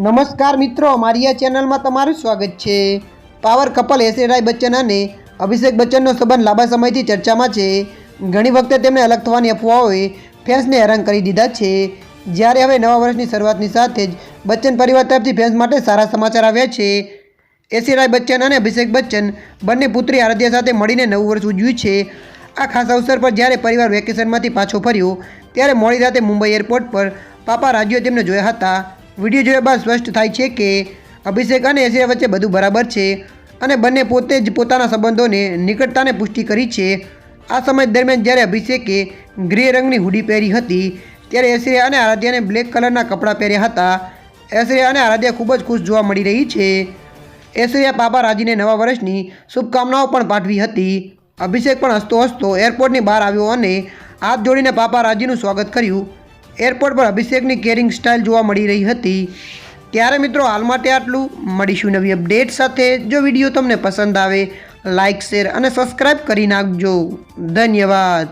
નમસ્કાર મિત્રો મારી આ ચેનલમાં તમારું સ્વાગત છે. પાવર કપલ એસેરાય બચ્ચન અને અભિષેક બચ્ચનનો સંબંધ લાંબા સમયથી ચર્ચામાં છે. ઘણી વખતે તેમણે અલગ થવાની અફવાઓએ ફેન્સને હેરાન કરી દીધા છે. જ્યારે હવે નવા વર્ષની શરૂઆતની સાથે જ બચ્ચન પરિવાર તરફથી ફેન્સ માટે સારા સમાચાર આવ્યા છે. એસીરાય બચ્ચન અને અભિષેક બચ્ચન બંને પુત્રી આરાધ્યા સાથે મળીને નવું વર્ષ ઉજવ્યું છે. આ ખાસ અવસર પર જ્યારે પરિવાર વેકેશનમાંથી પાછો ફર્યો, ત્યારે મોડી રાતે મુંબઈ એરપોર્ટ પર પાપા રાજ્યો તેમને જોયા હતા. વીડિયો જોયા બાદ સ્પષ્ટ થાય છે કે અભિષેક અને એશિયા વચ્ચે બધું બરાબર છે અને બંને પોતે જ પોતાના સંબંધોને નિકટતાને પુષ્ટિ કરી છે. આ સમય દરમિયાન જ્યારે અભિષેકે ગ્રે રંગની હુડી પહેરી હતી, ત્યારે એશ્રિયા અને આરાધ્યાને બ્લેક કલરના કપડાં પહેર્યા હતા. એશ્રિયા અને આરાધ્યા ખૂબ જ ખુશ જોવા મળી રહી છે. એશ્વર્યા પાપા રાજીને નવા વર્ષની શુભકામનાઓ પણ પાઠવી હતી. અભિષેક પણ હસતો હસતો એરપોર્ટની બહાર આવ્યો અને હાથ જોડીને પાપા રાજીનું સ્વાગત કર્યું. એરપોર્ટ પર અભિષેકની કેરિંગ સ્ટાઇલ જોવા મળી રહી હતી. ત્યારે મિત્રો હાલ માટે આટલું. મળીશું નવી અપડેટ સાથે. જો વીડિયો તમને પસંદ આવે લાઇક શેર અને સબસ્ક્રાઈબ કરી નાખજો. ધન્યવાદ.